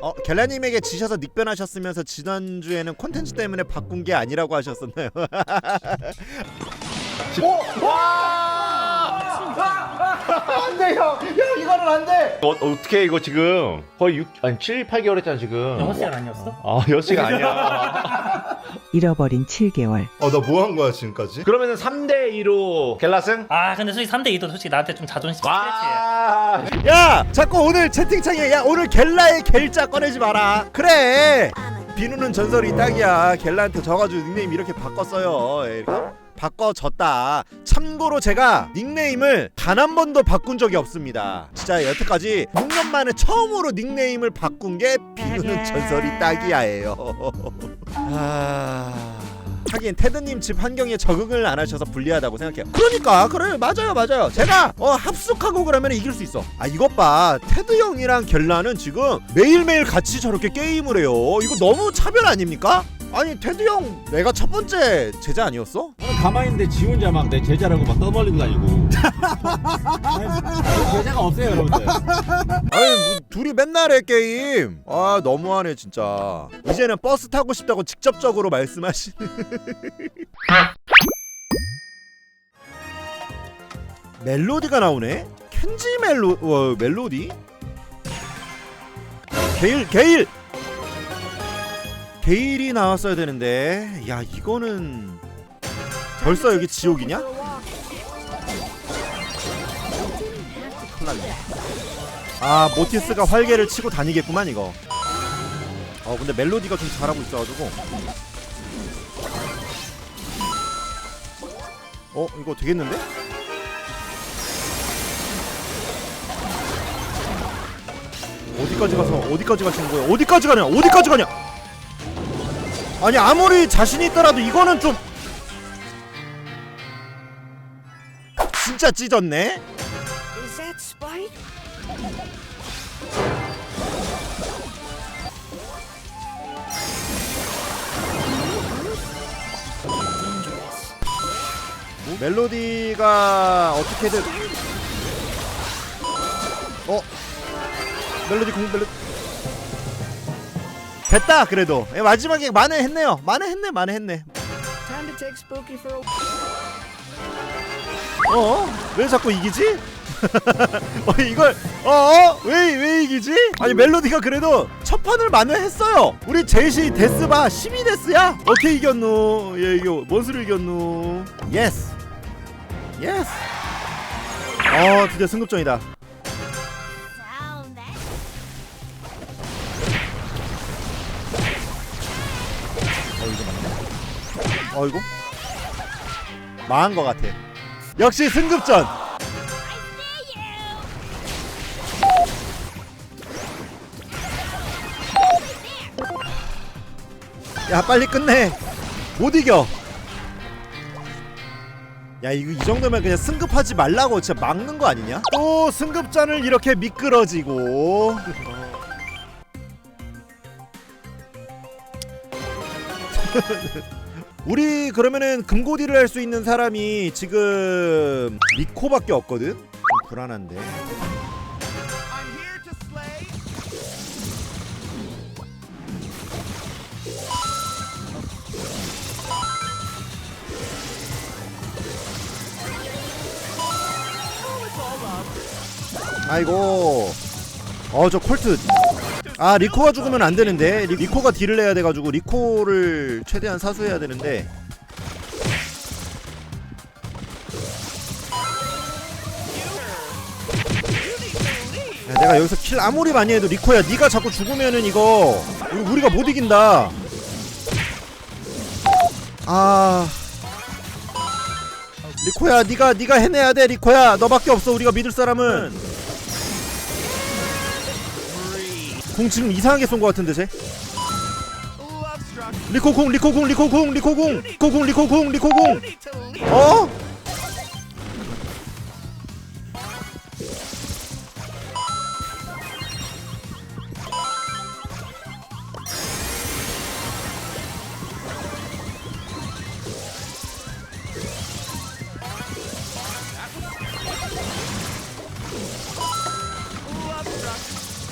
어 겔라님에게 지셔서 닉변하셨으면서 지난주에는 콘텐츠 때문에 바꾼 게 아니라고 하셨었나요? 안돼 형! 형 이거는 안돼! 어, 어떻게 이거 지금 거의 6 아니 7, 8개월 했잖아 지금. 6시간 아니었어? 아 6시가 아니야. 잃어버린 7개월. 어 나 뭐 한 거야 지금까지? 그러면은 3대 2로 갤라승? 아 근데 솔직히 3대 2도 솔직히 나한테 좀 자존심 스트레치해 와. 야! 자꾸 오늘 채팅창에 야 오늘 겔라의 겔자 꺼내지 마라 그래! 비누는 전설이 딱이야 겔라한테 져가지고 닉네임 이렇게 바꿨어요 예, 이렇게 바꿔졌다 참고로 제가 닉네임을 단 한 번도 바꾼 적이 없습니다 진짜 여태까지 6년 만에 처음으로 닉네임을 바꾼 게 비누는 전설이 딱이야예요 아... 하긴 테드님 집 환경에 적응을 안 하셔서 불리하다고 생각해요. 그러니까 그래 맞아요 맞아요. 제가 어 합숙하고 그러면 이길 수 있어. 아 이것 봐 테드 형이랑 결라는 지금 매일매일 같이 저렇게 게임을 해요. 이거 너무 차별 아닙니까? 아니 테드 형 내가 첫 번째 제자 아니었어? 가만히 있는데 지 혼자 막 내 제자라고 막 떠벌리고 다니고 아니, 제자가 없어요 여러분들 아니 뭐, 둘이 맨날 해 게임. 아 너무하네 진짜. 이제는 버스 타고 싶다고 직접적으로 말씀하시는. 멜로디가 나오네. 켄지 멜로 어, 멜로디? 게일 게일. 게일이 나왔어야 되는데. 야 이거는 벌써 여기 지옥이냐? 큰일 났네. 아 모티스가 활개를 치고 다니겠구만 이거 어 근데 멜로디가 좀 잘하고 있어가지고 어 이거 되겠는데? 어디까지 가서 어디까지 가시는 거야 어디까지 가냐 어디까지 가냐 아니 아무리 자신 있더라도 이거는 좀 진짜 찢었네? 멜로디가 어떻게든 어? 멜로디 공 멜로 됐다 그래도. 예, 마지막에 만회했네요. 만회했네 만회했네 어 왜 자꾸 이기지? 어 이걸 어왜왜 왜 이기지? 아니 멜로디가 그래도 첫 판을 만회했어요. 우리 제시 데스바 12데스야? 어떻게 이겼노? 예 이거 뭔수를 이겼노? 예스 예스 어 드디어 승급전이다. 어 이거 어 망한 것 같아 역시 승급전. 야 빨리 끝내. 못 이겨. 야 이거 이 정도면 그냥 승급하지 말라고 진짜 막는 거 아니냐? 또 승급전을 이렇게 미끄러지고 우리 그러면은 금고디를 할 수 있는 사람이 지금 리코밖에 없거든? 좀 불안한데. 아이고. 어 저 콜트 아 리코가 죽으면 안 되는데. 리, 리코가 딜을 해야 돼가지고 리코를 최대한 사수해야 되는데. 야, 내가 여기서 킬 아무리 많이 해도 리코야 네가 자꾸 죽으면은 이거 우리- 우리가 못 이긴다. 아. 리코야 네가 네가 해내야 돼 리코야. 너밖에 없어 우리가 믿을 사람은 공 지금 이상하게 쏜 것 같은데 쟤 리코 공 리코 공 리코 공 리코 공 리코 공 리코 공 어?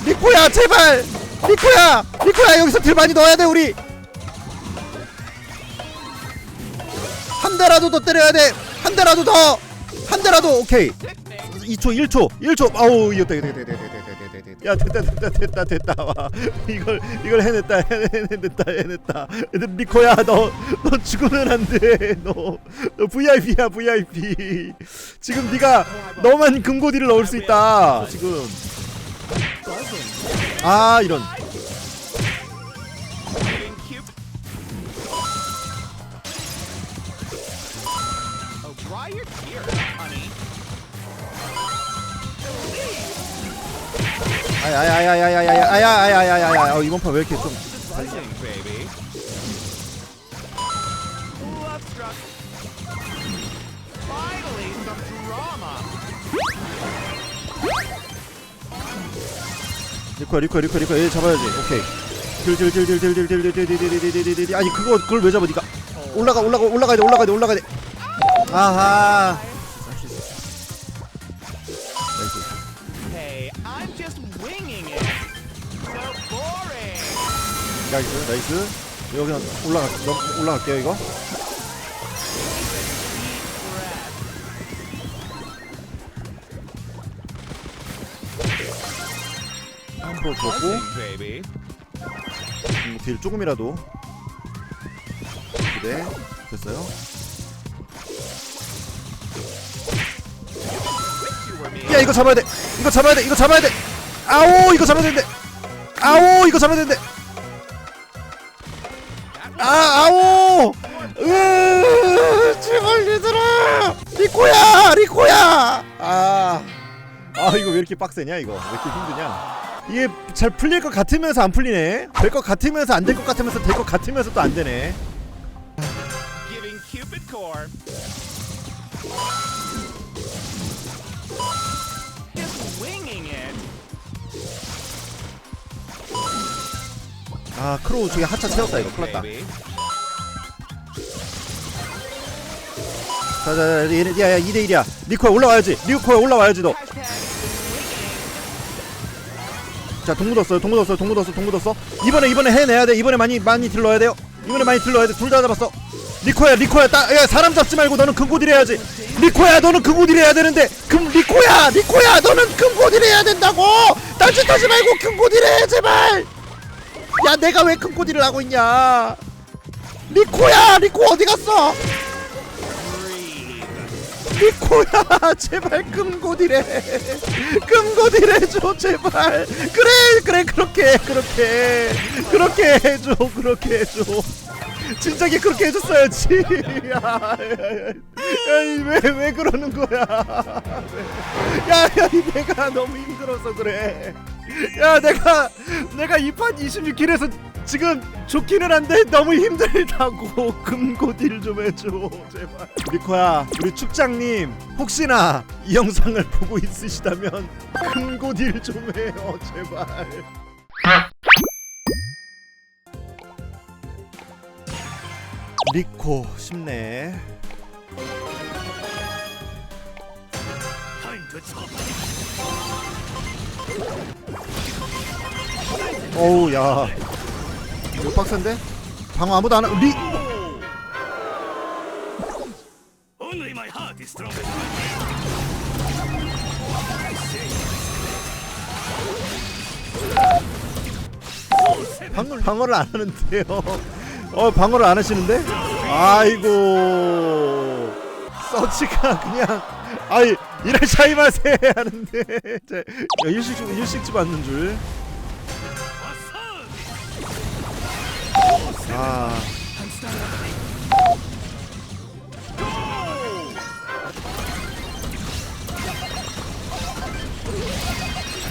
리코야 제발! 리코야! 리코야 여기서 딜 많이 넣어야 돼 우리! 한 대라도 더 때려야 돼한 대라도 더! 한 대라도 오케이. 2초 1초 1초. 아우 이겼다 이겼다 이겼다. 야 됐다 됐다 됐다 됐다. 와 이걸 이걸 해냈다 해냈다 해냈다. 리코야 너너 죽으면 안돼너 너 VIP야 VIP 지금 네가 너만 금고디를 넣을 수 있다. 지금 아 이런 아야야야야야야야야야야야야 어 이번 판 왜 이렇게 좀 리코야 리코야 리코야 리코야 얘 잡아야지 오케이 딜딜딜딜딜딜딜딜딜딜딜딜딜 아니 그거 그걸 왜 잡아 니가 올라가 올라가 올라가야 돼 올라가야 돼 올라가야 돼 아하 나이스. 나이스 나이스 여기 올라가 넘- 올라갈게요 이거 한번 줬고. baby. 음, 딜 조금이라도. 네 됐어요. 야 이거 잡아야 돼. 이거 잡아야 돼. 이거 잡아야 돼. 아오 이거 잡아야 되는데. 아오 이거 잡아야 되는데. 아 아오. 으 제발 얘들아. 리코야 리코야. 아, 아 이거 왜 이렇게 빡세냐 이거? 왜 이렇게 힘드냐 이게 잘 풀릴 것 같으면서 안 풀리네. 될 것 같으면서 안 될 것 같으면서 될 것 같으면서 또 안 되네. 아 크로우 저기 하차 채웠다 이거. 큰일 났다. Baby. 자자자 얘네 야야 2대1이야. 리코야 올라와야지. 리코야 올라와야지 너 자 동무 뒀어요. 동무 뒀어요. 동무 뒀어 동무 뒀어. 이번에 이번에 해내야 돼. 이번에 많이 많이 들러야 돼요. 이번에 많이 들러야 돼 둘 다 잡았어. 리코야 리코야. 따 야 사람 잡지 말고 너는 금고딜 해야지. 리코야 너는 금고딜 해야 되는데. 금 리코야 리코야. 너는 금고딜 해야 된다고. 딴짓하지 말고 금고딜 해 제발. 야 내가 왜 금고딜을 하고 있냐. 리코야 리코 어디 갔어 리코야 제발 금고디래 금고디래 줘 제발. 그래 그래 그렇게 그렇게 그렇게 해줘 그렇게 해줘. 진작에 그렇게 해줬어야지. 야왜왜 그러는 거야? 야야 내가 너무 힘들어서 그래. 야 내가 내가 이판 26킬에서 지금 좋기는 한데 너무 힘들다고 금고 딜 좀 해줘 제발. 리코야 우리 축장님 혹시나 이 영상을 보고 있으시다면 금고 딜 좀 해요 제발. 리코 쉽네. 어우 야 이거 빡센데? 방어 아무도 안 하.. 리.. 방어, 방어를 안 하는데요. 어 방어를 안 하시는데? 아이고. 서치가 그냥 아이 이라샤이마세 하는데. 자, 야, 일식 일식집 왔는 줄 아.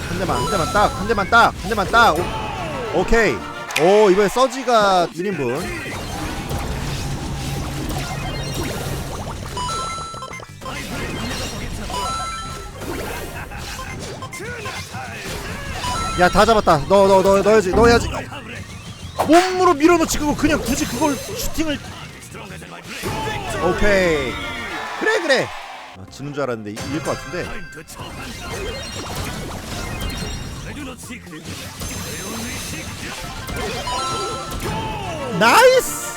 한 대만 한 대만 딱 한 대만 딱 한 대만 딱. 오, 오케이. 오 이번에 서지가 1인분. 야 다 잡았다. 너 너너 넣어야지 넣어야지 몸으로 밀어넣지 그거 그냥 굳이 그걸 슈팅을 오케이. 그래 그래. 아, 지는 줄 알았는데 이길 것 같은데. 나이스!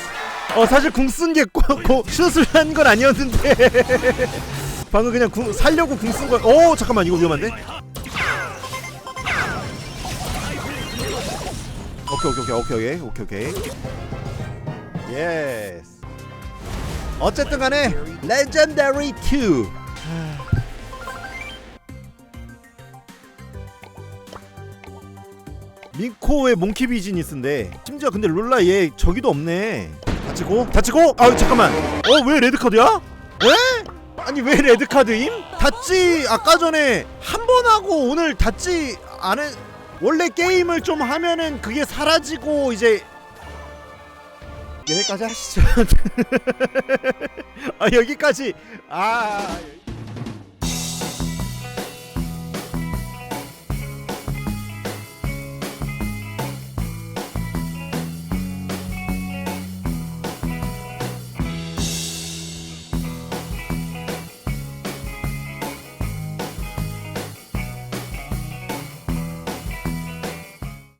어 사실 궁 쓴 게 슛을 한 건 아니었는데. 방금 그냥 궁 살려고 궁 쓴거오 어, 잠깐만 이거 위험한데? 오케이 오케이 오케이 오케이 오케이 오케이 예스 어쨌든 간에 레전더리 2 미코의 몽키 비즈니스인데 심지어 근데 룰라 얘 저기도 없네 다치고 다치고 아 잠깐만 어 왜 레드 카드야? 왜? 아니 왜 레드 카드임? 닫지 아까 전에 한 번 하고 오늘 닫지 않은 원래 게임을 좀 하면은 그게 사라지고 이제 여기까지 하시죠. 아 여기까지. 아